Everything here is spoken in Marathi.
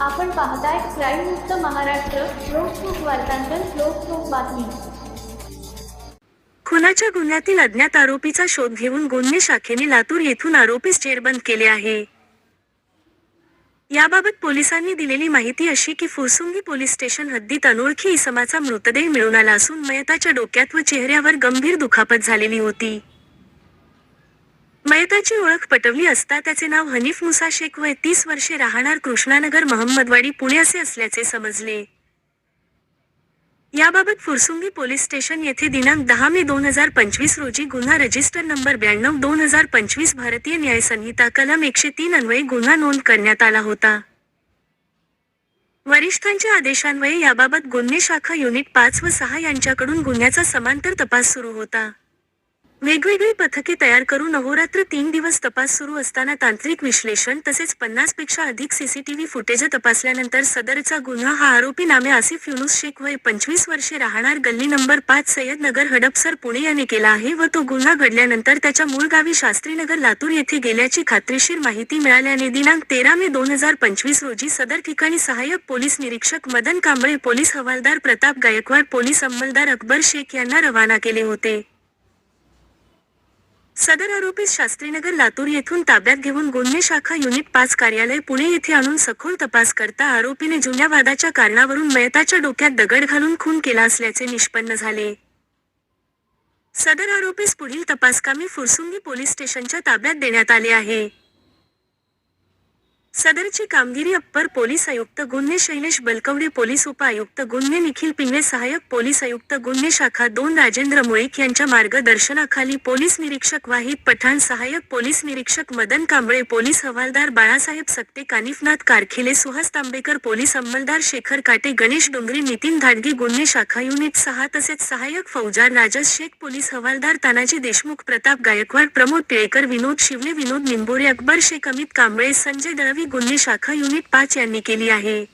आपण पाहताय क्राईम मुक्त महाराष्ट्र लोकसुख वार्तांकन लोकसुख बातमी. खुनाच्या गुन्ह्यातील अज्ञात आरोपीचा शोध घेऊन गुन्हे शाखेने लातूर येथून आरोपीस जेरबंद केले आहे. याबाबत पोलिसांनी दिलेली माहिती अशी की फुरसुंगी पोलीस स्टेशन हद्दीत अनोळखी इसमाचा मृतदेह मिळून आला असून मयताच्या डोक्यात व चेहऱ्यावर गंभीर दुखापत झालेली होती. मयताची ओळख पटवली असता त्याचे नाव हनीफ मुसा शेख वय तीस वर्षे राहणार कृष्णानगर महम्मदवाडी पुणे असे असल्याचे समजले. याबाबत फुरसुंगी पोलीस स्टेशन येथे दिनांक दहा मे दोन हजार पंचवीस रोजी गुन्हा रजिस्टर नंबर ब्याण्णव दोन हजार पंचवीस भारतीय न्याय संहिता कलम एकशे तीन अन्वये गुन्हा नोंद करण्यात आला होता. वरिष्ठांच्या आदेशान्वये याबाबत गुन्हे शाखा युनिट पाच व सहा यांच्याकडून गुन्ह्याचा समांतर तपास सुरू होता. वेगवेगळी पथके तयार करून अहोरात्र तीन दिवस तपास सुरू असताना तांत्रिक विश्लेषण तसेच पन्नासपेक्षा अधिक सीसीटीव्ही फुटेज तपासल्यानंतर सदरचा गुन्हा हा आरोपी नामे आसिफ युनुस शेख वय पंचवीस वर्षे राहणार गल्ली नंबर पाच सय्यद नगर हडपसर पुणे याने केला आहे व तो गुन्हा घडल्यानंतर त्याच्या मूळ गावी शास्त्रीनगर लातूर येथे गेल्याची खात्रीशीर माहिती मिळाल्याने दिनांक तेरा मे दोन हजार पंचवीस रोजी सदर ठिकाणी सहाय्यक पोलीस निरीक्षक मदन कांबळे पोलीस हवालदार प्रताप गायकवाड पोलीस अंमलदार अकबर शेख यांना रवाना केले होते. सदर आरोपीस शास्त्रीनगर लातूर येथून ताब्यात घेऊन गुन्हे शाखा युनिट पाच कार्यालय पुणे येथे आणून सखोल तपास करता आरोपीने जुन्या वादाच्या कारणावरून मयताच्या डोक्यात दगड घालून खून केला असल्याचे निष्पन्न झाले. सदर आरोपीस पुढील तपासकामी फुरसुंगी पोलीस स्टेशनच्या ताब्यात देण्यात आले आहे. सदरची कामगिरी अप्पर पोलीस आयुक्त गुन्हे शैलेश बलकवडे पोलीस उपआयुक्त गुन्हे निखिल पिंगे सहाय्यक पोलीस आयुक्त गुन्हे शाखा दोन राजेंद्र मुळीक यांच्या मार्गदर्शनाखाली पोलीस निरीक्षक वाहिद पठाण सहाय्यक पोलीस निरीक्षक मदन कांबळे पोलीस हवालदार बाळासाहेब सक्ते कानिफनाथ कारखिले सुहास तांबेकर पोलीस अंमलदार शेखर काटे गणेश डोंगरे नितीन धाडगे गुन्हे शाखा युनिट सहा तसेच सहाय्यक फौजार राजस शेख पोलीस हवालदार तानाजी देशमुख प्रताप गायकवाड प्रमोद टिळेकर विनोद शिवले विनोद निंबोरे अकबर शेख अमित कांबळे संजय दळवी गुन्हे शाखा युनिट पाच यांनी केली आहे.